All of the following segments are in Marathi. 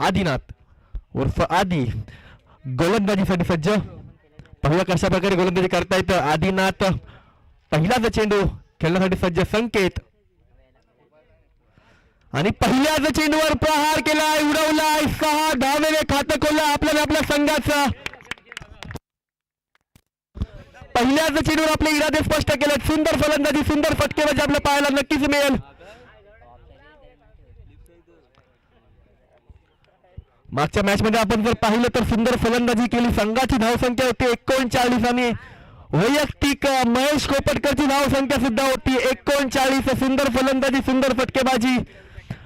आदिनाथ. उर्फ आदी. गोलंदाजीसाठी सज्ज. पहिला कशा प्रकारे गोलंदाजी करता येतं? आदिनाथ. पहिलाच चेंडू खेळण्यासाठी सज्ज संकेत. आणि पहिल्याच चेंडूवर प्रहार केलाय उडवलाय सहा धावेने खातं खोललं आपल्याला आपल्या संघाचं. पहिल्याच चेंडूवर आपले इरादे स्पष्ट केले सुंदर फलंदाजी सुंदर फटकेबाजी आपल्या पाहायला नक्कीच मिळेल. मागच्या मॅच मध्ये आपण जर पाहिलं तर सुंदर फलंदाजी केली. संघाची धावसंख्या होती एकोणचाळीस आणि वैयक्तिक महेश कोपटकरची धावसंख्या सुद्धा होती एकोणचाळीस. सुंदर फलंदाजी सुंदर फटकेबाजी.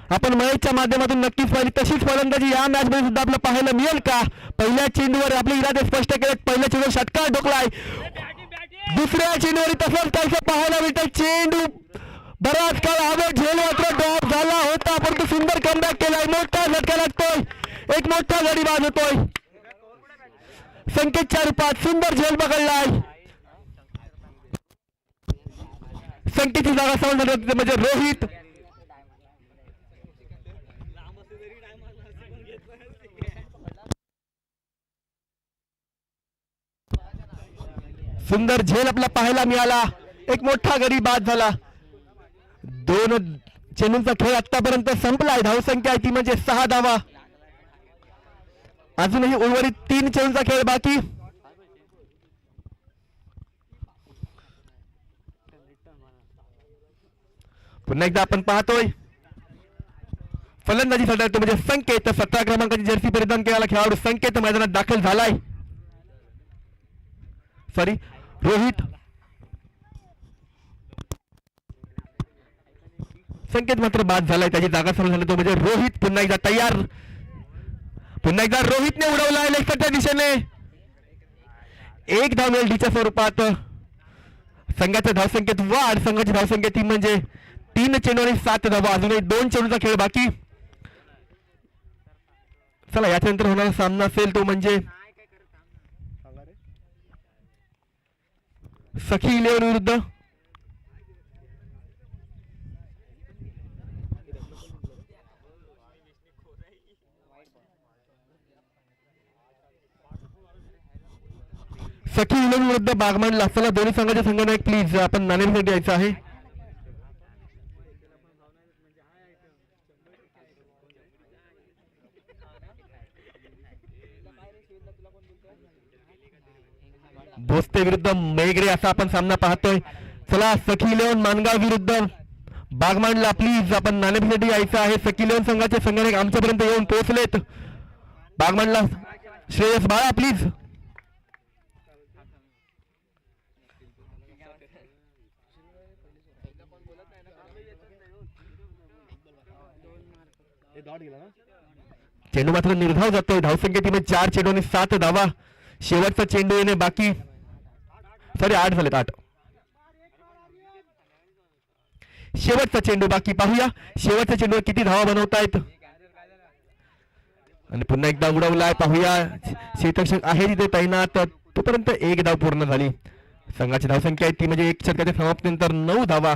आपण महेशच्या माध्यमातून नक्कीच पाहिली. तशीच फलंदाजी या मॅच मध्ये सुद्धा आपल्याला पाहायला मिळेल का? पहिल्या चेंडूवर आपले इरादे स्पष्ट केलेत. पहिल्या चेंडूवर षटकार ढोकलाय. दुसऱ्या चेंडूवर तसंच काहीसं पाहायला मिळतं चेंडू बराच काळ हवे झेल मात्र ड्रॉप झाला होता परंतु सुंदर कमबॅक केलाय. मोठा झटका लागतोय. एक मोठा गडी बाद होतोय संकेतच्या रूपात सुंदर झेल पकडलाय संकेतची जागा सावंत म्हणजे रोहित. सुंदर झेल आपला पाहायला मिळाला. एक मोठा गडी बाद झाला. दोन चेंडूंचा खेळ आतापर्यंत संपलाय. धावसंख्या आहे ती म्हणजे सहा धावा. अजूनही उर्वरित तीन चेंडूचा खेळ बाकी. पुन्हा एकदा आपण पाहतोय. फलंदाजी तो म्हणजे संकेत. सतरा क्रमांकाची जर्सी परिधान केलेला खेळाडू संकेत मैदानात दाखल झालाय. सॉरी रोहित. संकेत मात्र बाद झालाय. त्याची जागा सुरू झाली तो म्हणजे रोहित. पुन्हा एकदा तयार. पुन्हा एकदा रोहितने उडवला आहे लेफ्टच्या दिशेने. एक धाव मिळेल डीच्या स्वरूपात. संघाच्या धावसंख्येत वाढ संघाची धावसंख्या ती म्हणजे तीन चेंडू आणि सात धावा. अजूनही दोन चेंडूचा खेळ बाकी. चला याच्यानंतर होणारा सामना असेल तो म्हणजे सखी इलेव्हन विरुद्ध सखी इलेव्हन विरुद्ध बागमान लासाला दोन्ही संघाच्या संघाने एक प्लीज आपण नाणेसाठी यायचं आहे. भोसते विरुद्ध मेघरे असा आपण सामना पाहतोय. चला सखी इलेव्हन मानगाव विरुद्ध. बागमांडला प्लीज आपण नाणेसाठी यायचं आहे. सखी इलेव्हन संघाचे संघाने आमच्यापर्यंत येऊन पोहोचलेत. बागमांडला श्रेयस बाळा प्लीज चेंडू मात्र निर्धाव जातोय. धावसंख्या चार चेंडू आणि सात धावा. शेवटचा चेंडू येणे बाकी. सॉरी आठ झालेत आठ. शेवटचा चेंडू बाकी. पाहूया. शेवटच्या चेंडूवर किती धावा बनवतायत. आणि पुन्हा एकदा उडवलाय. पाहूया. शेतरक्षक आहे तिथे तैनात. तोपर्यंत एक धाव पूर्ण झाली. संघाची धावसंख्या आहे ती म्हणजे एक षटकाच्या समाप्तीनंतर नऊ धावा.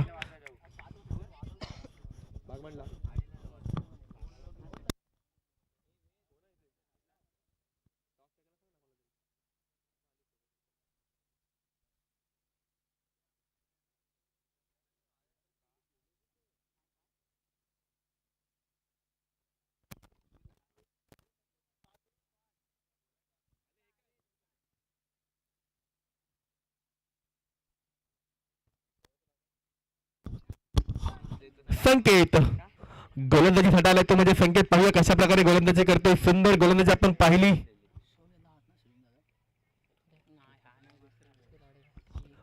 संकेत. गोलंदाजी आलाय तो म्हणजे संकेत पाहूया कशा प्रकारे गोलंदाजी करतोय. सुंदर गोलंदाजी आपण पाहिली.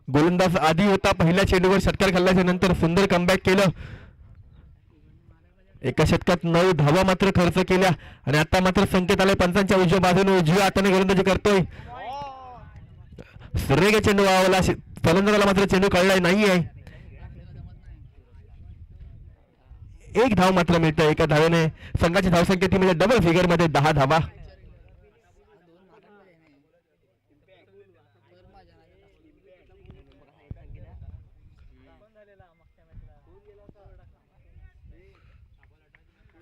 गोलंदाज आधी होता पहिल्या चेंडूवर षटकार खाल्ल्याच्या नंतर सुंदर कमबॅक केलं. एका षटकात नऊ धावा मात्र खर्च केल्या. आणि आता मात्र संकेत आलाय पंचांच्या उजव्या बाजूने. उजव्या हाताने गोलंदाजी करतोय. सुरेगे चेंडू वावला फलंदाजाला मात्र चेंडू कळलाय नाही आहे एक धाव मात्र मिळतं एका धावेने संघाची धावसंख्या ती म्हणजे डबल फिगरमध्ये दहा धावा.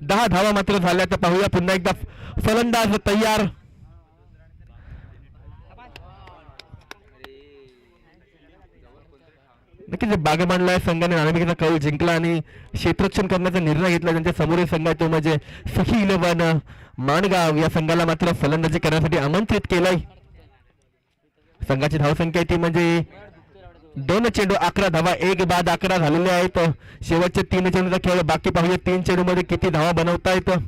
दहा धावा मात्र झाल्या तर पाहूया पुन्हा एकदा फलंदाज तयार. नक्कीच बागमानला आहे संघाने नाणेफेकीचा कौल जिंकला आणि क्षेत्ररक्षण करण्याचा निर्णय घेतला. त्यांच्या समोरील संघ आहे तो म्हणजे सखी इलेव्हन माणगाव. या संघाला मात्र फलंदाजी करण्यासाठी आमंत्रित केलंय. संघाची धावसंख्या आहे ती म्हणजे दोन चेंडू अकरा धावा एक बाद अकरा झालेले आहेत. शेवटचे तीन चेंडूचा खेळ बाकी पाहूया. तीन चेंडू मध्ये किती धावा बनवता येतं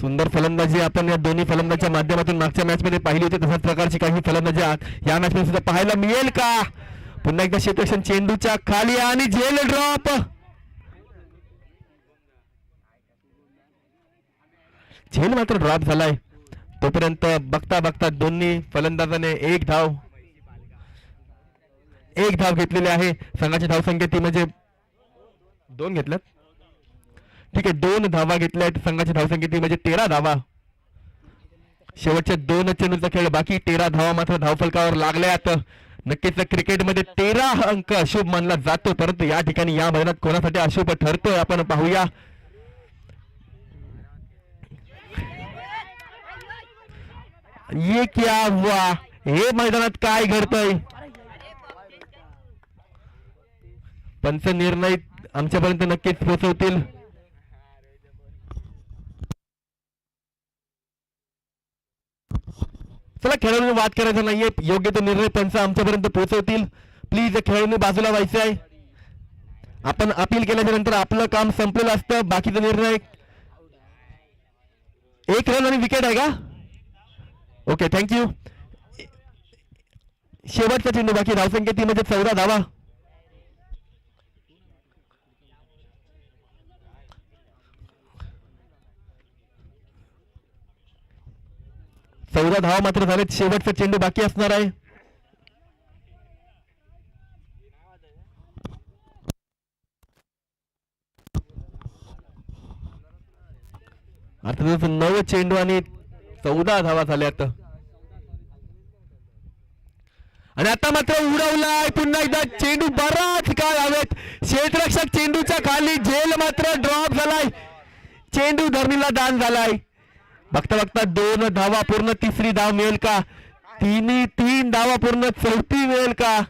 सुंदर फलंदाजी आपण या दोन्ही फलंदाजच्या माध्यमातून मागच्या मॅच मध्ये पाहिली होती. तशाच प्रकारची काही फलंदाजी या मॅच मध्ये सुद्धा पाहायला मिळेल का? पुन्हा एकदा क्षेत्रक्षण चेंडूच्या खाली आणि झेल ड्रॉप झेल मात्र ड्रॉप झालाय. तोपर्यंत बघता बघता दोन्ही फलंदाजाने एक धाव एक धाव घेतलेली आहे. संघाची धावसंख्या ती म्हणजे दोन घेतल्यात. ठीक आहे दोन धावा घेतल्या आहेत संघाची धावसंख्या ती म्हणजे तेरा धावा. शेवटच्या दोन चेंडूचा खेळ बाकी तेरा धावा मात्र धावफलकावर लागल्यात. नक्कीच क्रिकेटमध्ये तेरा अंक अशुभ मानला जातो. परंतु या ठिकाणी या मैदानात कोणासाठी अशुभ ठरतोय आपण पाहूया. ये क्या हुआ? हे मैदानात काय घडतंय? पंच निर्णय आमच्यापर्यंत नक्कीच पोहोचवतील. चला खेळाडूंनी वाद करायचा नाहीये. योग्य तो निर्णय पंच आमच्यापर्यंत पोहोचवतील. प्लीज खेळाडूंनी बाजूला व्हायचं आहे. आपण अपील केल्याच्यानंतर आपलं काम संपलेलं असतं. बाकीचा निर्णय एक रन आणि विकेट आहे का? ओके थँक्यू शेवटचा चेंडू बाकी धावसंख्या ती म्हणजे चौदा धावा. चौदा धावा मात्र झालेत. शेवटचा चेंडू बाकी असणार आहे. अर्थातच नऊ चेंडू आणि चौदा धावा झाल्यात. आणि आता मात्र उडवलाय. पुन्हा एकदा चेंडू बराच काळ हवेत. क्षेत्ररक्षक चेंडूच्या खाली झेल मात्र ड्रॉप झालाय. चेंडू धरणीला दान झालाय. बघता बघता दोन धावा पूर्ण तिसरी धाव मिळेल का? तिन्ही तीन धावा पूर्ण चौथी मिळेल का?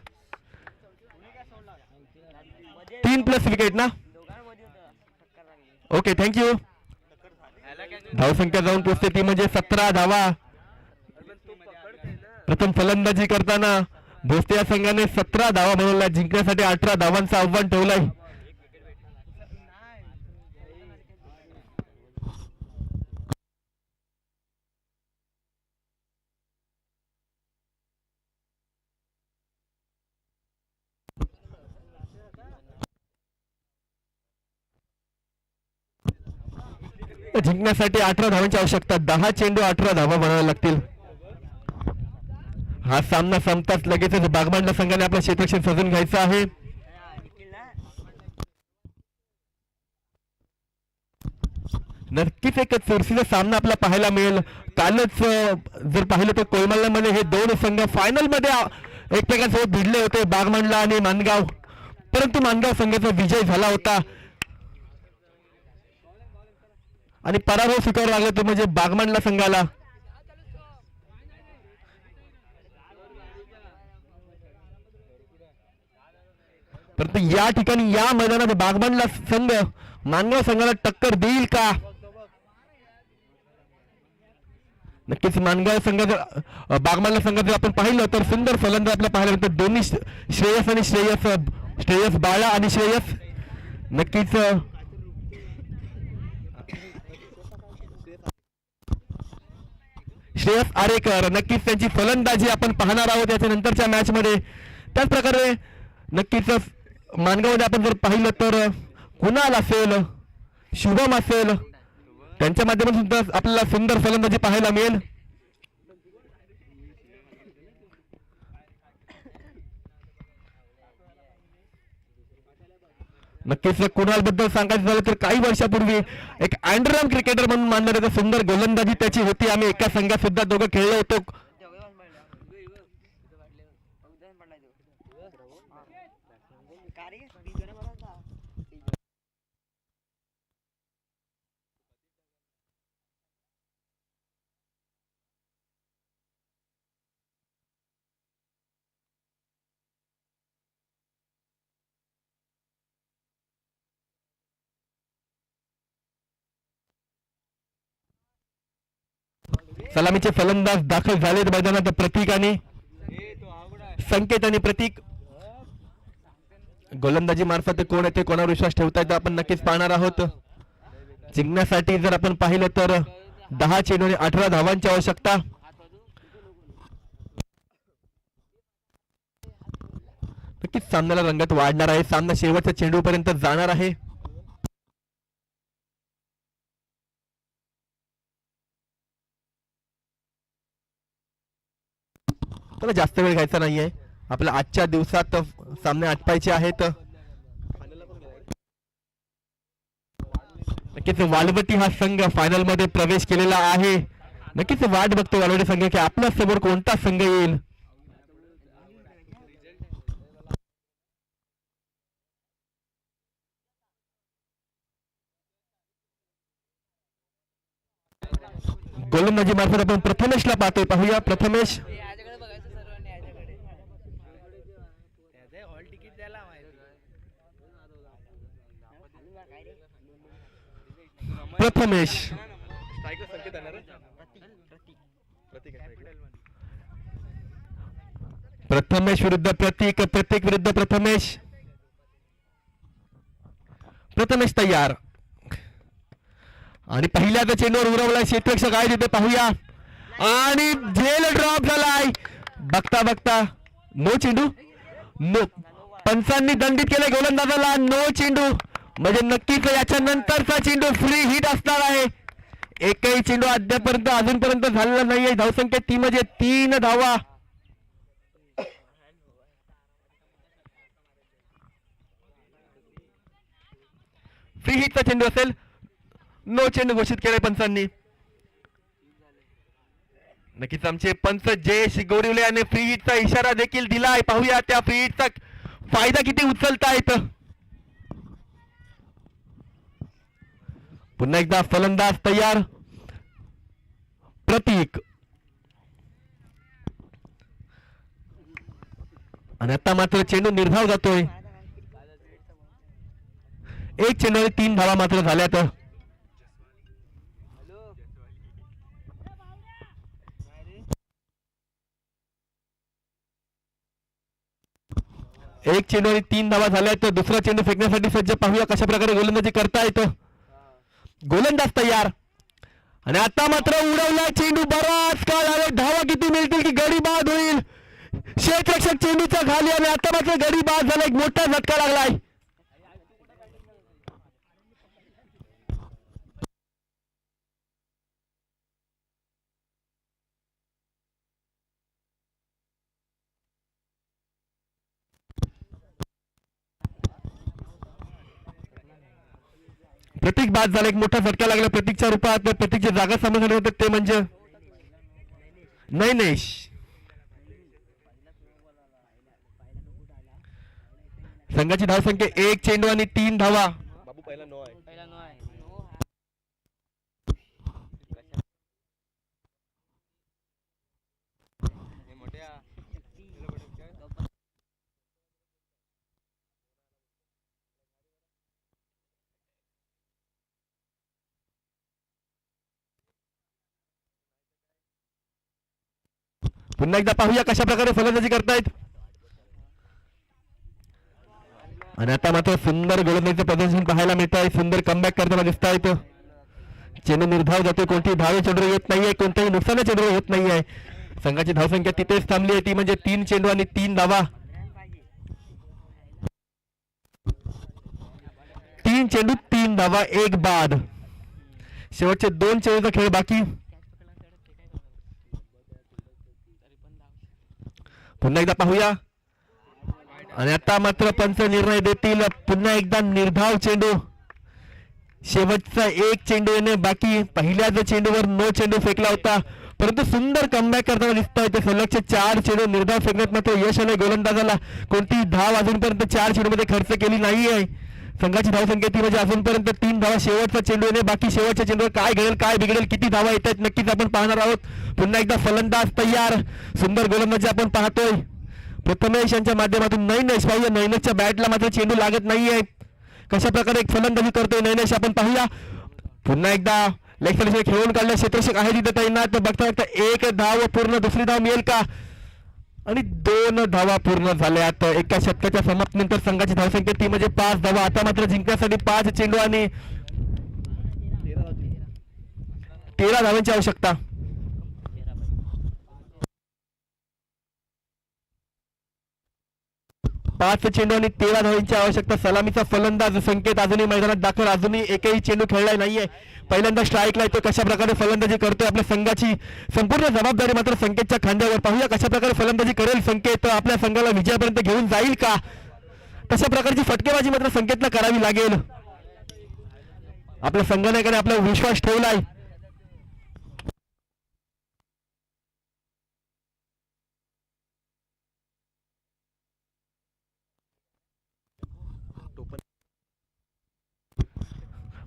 तीन प्लस विकेट ना? ओके थँक्यू धावसंख्या जाऊन पोचते ती म्हणजे सतरा धावा. प्रथम फलंदाजी करताना भोसते या संघाने सतरा धावा बनवल्या. जिंकण्यासाठी अठरा धावांचं आव्हान ठेवलंय. जिंकण्यासाठी अठरा धावांची आवश्यकता दहा चेंडू अठरा धावा बनाव्या लागतील. हा सामना संपताच लगेचच बागमांडला संघाने आपलं क्षेत्रक्षण सजून घ्यायचं आहे. नक्कीच एक चुरशीचा सामना आपला पाहायला मिळेल. कालच जर पाहिलं तर कोयमल्ल्यामध्ये हे दोन संघ फायनलमध्ये एकमेकांसोबत भिडले होते बागमांडला आणि मानगाव. परंतु मानगाव संघाचा विजय झाला होता. आणि पराभव स्वीकारावा लागला तो म्हणजे बागमांडला संघाला. परंतु या ठिकाणी या मैदानात बागमांडला संघ मानगाव संघाला टक्कर देईल का? नक्कीच मानगाव संघाचं अ, बागमांडला जर आपण पाहिलं तर सुंदर फलंदाज आपल्या पाहायला दोन्ही श्रेयस आणि श्रेयस श्रेयस बाळा आणि श्रेयस. नक्कीच श्रेयस आरेकर नक्कीच त्यांची फलंदाजी आपण पाहणार आहोत याच्या नंतरच्या मॅचमध्ये. त्याच प्रकारे नक्कीच मानगावमध्ये आपण जर पाहिलं तर कुणाल असेल शुभम असेल त्यांच्या माध्यमातून सुद्धा आपल्याला सुंदर फलंदाजी पाहायला मिळेल. नक्कीच कुणालबद्दल सांगायचं झालं तर काही वर्षापूर्वी एक अँडरम क्रिकेटर म्हणून मानलं जातं सुंदर गोलंदाजी त्याची होती. आम्ही एका संघात सुद्धा दोघं खेळलो होतो. सलामीचे फलंदाज दाखल झालेत मैदानात प्रतीक आणि संकेत आणि प्रतीक. गोलंदाजी मार्फत कोण येते कोणावर विश्वास ठेवता येतो आपण नक्कीच पाहणार आहोत. जिंकण्यासाठी जर आपण पाहिलं तर दहा चेंडू आणि अठरा धावांची आवश्यकता. नक्कीच सामन्याला रंगत वाढणार आहे. सामना शेवटच्या चेंडूपर्यंत जाणार आहे. जास्त वेळ घ्यायचा नाहीये. आपल्या आजच्या दिवसात सामने आटपायचे आहेत. नक्कीच वालवटी हा संघ फायनलमध्ये प्रवेश केलेला आहे. नक्कीच वाट बघतो वालवटी संघ की आपल्यासमोर कोणता संघ येईल? गोलंदाजी मार्फत आपण प्रथमेशला पाहतोय. पाहूया प्रथमेश. प्रथमेश प्रथमेश विरुद्ध प्रतीक प्रतीक विरुद्ध प्रथमेश प्रथमेश तयार. आणि पहिल्या तर चेंडूवर उरवलाय क्षेत्ररक्षक आहे तिथे पाहूया. आणि झेल ड्रॉप झालाय. बघता बघता. नो चेंडू. नो. पंचांनी दंडित केलंय गोलंदाजाला. नो चेंडू. म्हणजे नक्कीच याच्या नंतरचा चेंडू फ्री हिट असणार आहे? एकही चेंडू अद्यापर्यंत अजूनपर्यंत झालेला नाहीये. धावसंख्या ती म्हणजे तीन धावा. फ्री हिटचा चेंडू असेल. नो चेंडू घोषित केलाय पंचांनी. नक्कीच आमचे पंच जयेश गौरिवले यांनी फ्री हिटचा इशारा देखील दिला आहे पाहूया त्या फ्री हिटचा फायदा किती उचलता येतं पुन्हा एकदा फलंदाज तयार. प्रतीक. आणि आता मात्र चेंडू निर्धाव जातोय. एक चेंडू तीन धावा मात्र झाल्यात. एक चेंडू आणि तीन धावा झाल्यात. दुसरा चेंडू फेकण्यासाठी सज्ज पाहूया कशा प्रकारे गोलंदाजी करता येतं गोलंदाज तयार. आणि आता मात्र उडवला चेंडू बराच काळ आले धावा किती मिळतील की गडी बाद होईल क्षेत्ररक्षक चेंडूचा खाली आणि आता मात्र गडी बाद झाला. एक मोठा झटका लागलाय. प्रतीक बाद झाला एक मोठा झटका लागला प्रतीकच्या रूपात. प्रतीकची जागा समजली होते ते म्हणजे? नैनेश. संघाची धावसंख्या एक चेंडू आणि तीन धावा. पुन्हा एकदा पाहूया कशा प्रकारे फलंदाजी करतायत. आणि आता मात्र सुंदर गोलंदाजीचं प्रदर्शन पाहायला मिळत आहे सुंदर कमबॅक करताना दिसत आहेत चेंडू निर्धाव जातो कोणती? धावे चेंडू येत नाहीये. कोणत्याही नुकसान चेंडू येत नाहीये. संघाची धावसंख्या तिथेच थांबली आहे. ती म्हणजे तीन चेंडू आणि तीन धावा. तीन चेंडू तीन धावा एक बाद. शेवटचे दोन चेंडूचा खेळ बाकी. पुन्हा एकदा पाहूया. आणि आता मात्र पंच निर्णय देतील. पुन्हा एकदा निर्धाव चेंडू. शेवटचा एक चेंडू येणे बाकी. पहिल्याच चेंडूवर नो चेंडू फेकला होता. परंतु सुंदर कमबॅक करताना दिसत आहे ते सलगचे चार चेंडू निर्धाव फेकण्यात मात्र यश आले गोलंदाजाला कोणतीही धाव अजूनपर्यंत चार चेंडूमध्ये खर्च केली नाही आहे संघाची धावसंख्या ती म्हणजे अजूनपर्यंत तीन धावा शेवटचा चेंडू येणे बाकी शेवटच्या चेंडूवर काय घडेल काय बिघडेल किती धावा येत आहेत नक्कीच आपण पाहणार आहोत. पुन्हा एकदा फलंदाज तयार. सुंदर गोलंदाजी आपण पाहतोय. प्रथमेश यांच्या माध्यमातून नैनेश पाहूया नैनेशच्या बॅटला मात्र चेंडू लागत नाहीये. कशा प्रकारे एक फलंदाजी करतोय नैनेश आपण पाहूया. पुन्हा एकदा लेग खेळून काढल्या. क्षेत्रक्षक आहे तिथे तैनात. तर बघता बघता एक धाव पूर्ण दुसरी धाव मिळेल का? आणि दोन धावा पूर्ण झाल्यात. एका शतकाच्या समाप्तीनंतर संघाची धावसंख्या ती म्हणजे पाच धावा. आता मात्र जिंकण्यासाठी पाच चेंडू आणि तेरा धावांची आवश्यकता. पाच चेंडू आणि तेरा धावांची आवश्यकता. सलामीचा फलंदाज संकेत अजूनही मैदानात दाखल. अजूनही एकही चेंडू खेळला नाहीये. पहिल्यांदा स्ट्राईकला येतो कशा प्रकारे फलंदाजी करतोय आपल्या संघाची संपूर्ण जबाबदारी मात्र संकेतच्या खांद्यावर. पाहूया कशा प्रकारे फलंदाजी करेल संकेत. आपल्या संघाला विजयापर्यंत घेऊन जाईल का? तशा प्रकारची फटकेबाजी मात्र संकेतला करावी लागेल. आपल्या संघाने आपला विश्वास ठेवलाय.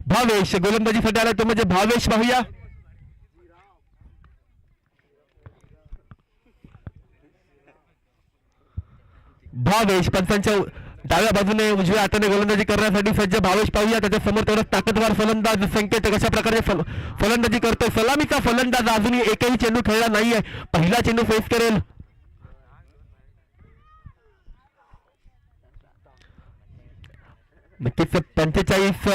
भावेश गोलंदाजीसाठी आलाय तो म्हणजे भावेश पाहूया भावेश पंचांच्या डाव्या बाजूने उजव्या हाताने गोलंदाजी करण्यासाठी सज्ज भावेश पाहूया त्याच्यासमोर तेवढा ताकदवार फलंदाज संकेत कशा प्रकारे फल- फलंदाजी करतोय? सलामीचा फलंदाज अजूनही एकही चेंडू खेळला नाहीये. पहिला चेंडू फेस करेल. नक्कीच पंचेचाळीस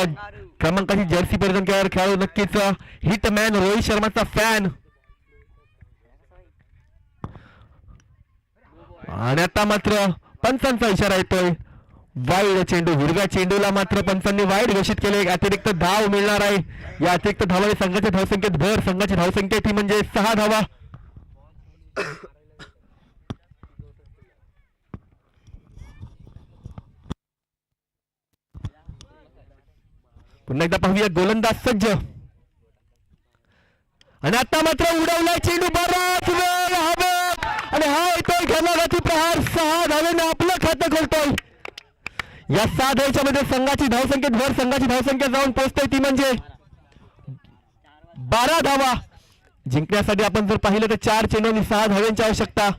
क्रमांकाची जर्सी परिधान केल्यावर खेळाडू नक्कीच हिटमॅन रोहित शर्माचा फॅन आणि आता मात्र पंचांचा इशारा येतोय. वाईड चेंडू हिरव्या चेंडूला मात्र पंचांनी वाईड घोषित केले. अतिरिक्त धाव मिळणार आहे. या अतिरिक्त धावाने संघाच्या धावसंख्येत भर. संघाची धावसंख्या ती म्हणजे सहा धावा. पुन्हा एकदा पाहूया. गोलंदाज सज्ज. आणि आता मात्र उडवलाय चेंडू बराच वेळ हवे आणि हा येतोय घनाघाती प्रहार. सहा धावेने आपलं खातं खोलतोय. या सहा धावच्या मध्ये संघाची धावसंख्येत भर. संघाची धावसंख्या जाऊन पोहोचते ती म्हणजे बारा धावा. जिंकण्यासाठी आपण जर पाहिलं तर चार चेंडू आणि सहा धाव्यांची आवश्यकता.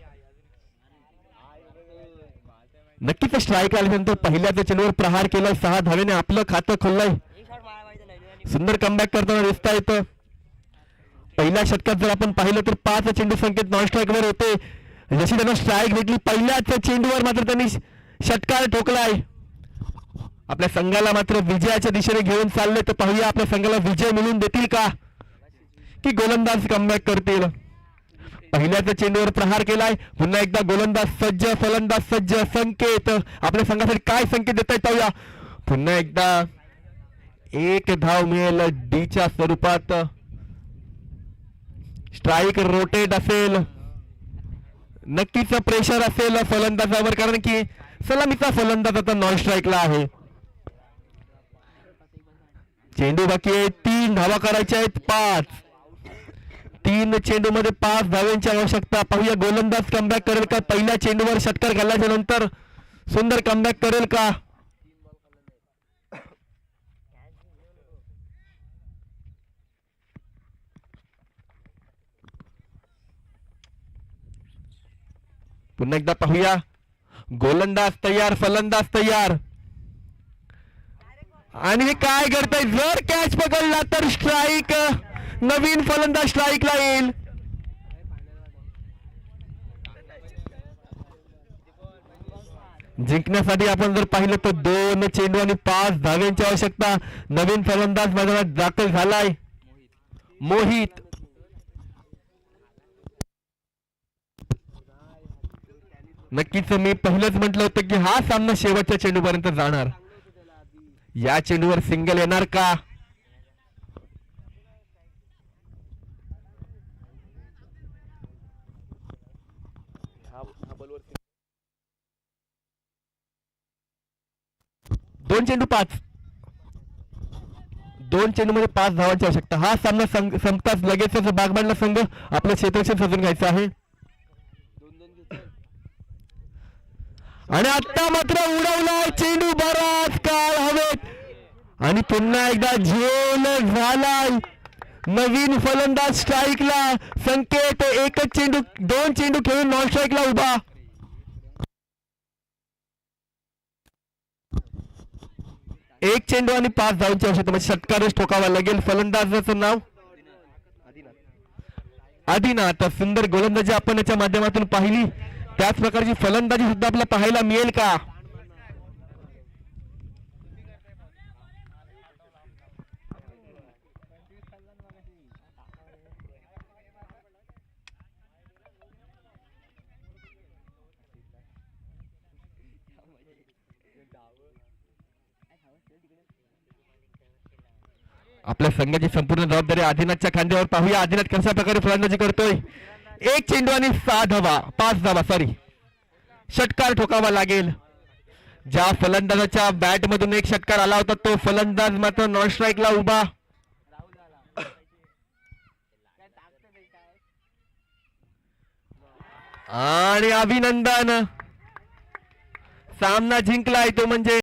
नक्कीच स्ट्राईक आल्यानंतर पहिल्याच चेंडूवर प्रहार केलाय. सहा धाव्याने आपलं खातं खोललंय. सुंदर कमबॅक करताना दिसता येतं पहिल्या षटकात जर आपण पाहिलं तर पाच चेंडू संकेत नॉन स्ट्राईक वर होते. जशी त्यांना स्ट्राईक भेटली पहिल्याच चेंडूवर मात्र त्यांनी षटकार ठोकलाय. आपल्या संघाला मात्र विजयाच्या दिशेने घेऊन चालले तर पाहूया आपल्या संघाला विजय मिळवून देतील का? की गोलंदाज कमबॅक करतील? पहिल्याच चेंडूवर प्रहार केलाय. पुन्हा एकदा गोलंदाज सज्ज फलंदाज सज्ज संकेत. आपल्या संघासाठी काय संकेत देता येत पाहूया. पुन्हा एकदा एक धाव मिळेल डीच्या स्वरूपात. स्ट्राईक रोटेट असेल. नक्कीच प्रेशर असेल फलंदाजावर कारण की सलामीचा फलंदाज आता नॉन स्ट्राईकला आहे. चेंडू बाकी आहे. तीन धावा करायच्या आहेत पाच. तीन चेंडू मध्ये पाच धाव्यांची आवश्यकता. पाहूया गोलंदाज कमबॅक करेल का? पहिल्या चेंडूवर षटकार घालल्याच्या नंतर सुंदर कमबॅक करेल का? पुन्हा एकदा पाहूया. गोलंदाज तयार फलंदाज तयार. आणि हे काय करताय जर कॅच पकडला तर स्ट्राईक नवीन फलंदाज स्ट्राईकला येईल. जिंकण्यासाठी आपण जर पाहिलं तर दोन चेंडू आणि पाच धाव्यांची आवश्यकता. नवीन फलंदाज मैदानात दाखल झालाय. मोहित. नक्कीच मी पहिलंच म्हटलं होतं की हा सामना शेवटच्या चेंडूपर्यंत जाणार. या चेंडूवर सिंगल येणार का? दोन चेंडू पाच. दोन चेंडू मध्ये पाच धावांची आवश्यकता. हा सामना संपताच लगेचच बागबांडला संघ आपल्या क्षेत्रक्षण सजून घ्यायचं आहे. आणि आता मात्र उडवलाय चेंडू बराच काळ हवेत. आणि पुन्हा एकदा झेल झालाय. नवीन फलंदाज स्ट्राईकला संकेत एकच चेंडू दोन चेंडू खेळून नॉन स्ट्राईकला उभा. एक चेंडू आणि पाच धावची आवश्यकता म्हणजे षटकारच ठोकावा लागेल फलंदाजाचं नाव. आदिनाथ सुंदर गोलंदाजी आपण याच्या माध्यमातून पाहिली. त्याच प्रकारची फलंदाजी सुद्धा आपल्याला पाहायला मिळेल का? आपल्या संघाची संपूर्ण जबाबदारी आदिनाथच्या खांद्यावर पाहूया. आदिनाथ कशा प्रकारे फलंदाजी करतोय? एक चेंडू आणि सहा धावा पाच धावा सॉरी षटकार ठोकावा लागेल. ज्या फलंदाजाच्या बॅट मधून एक षटकार आला होता तो फलंदाज मात्र नॉन स्ट्राईकला उभा. आणि अभिनंदन. सामना जिंकलाय तो म्हणजे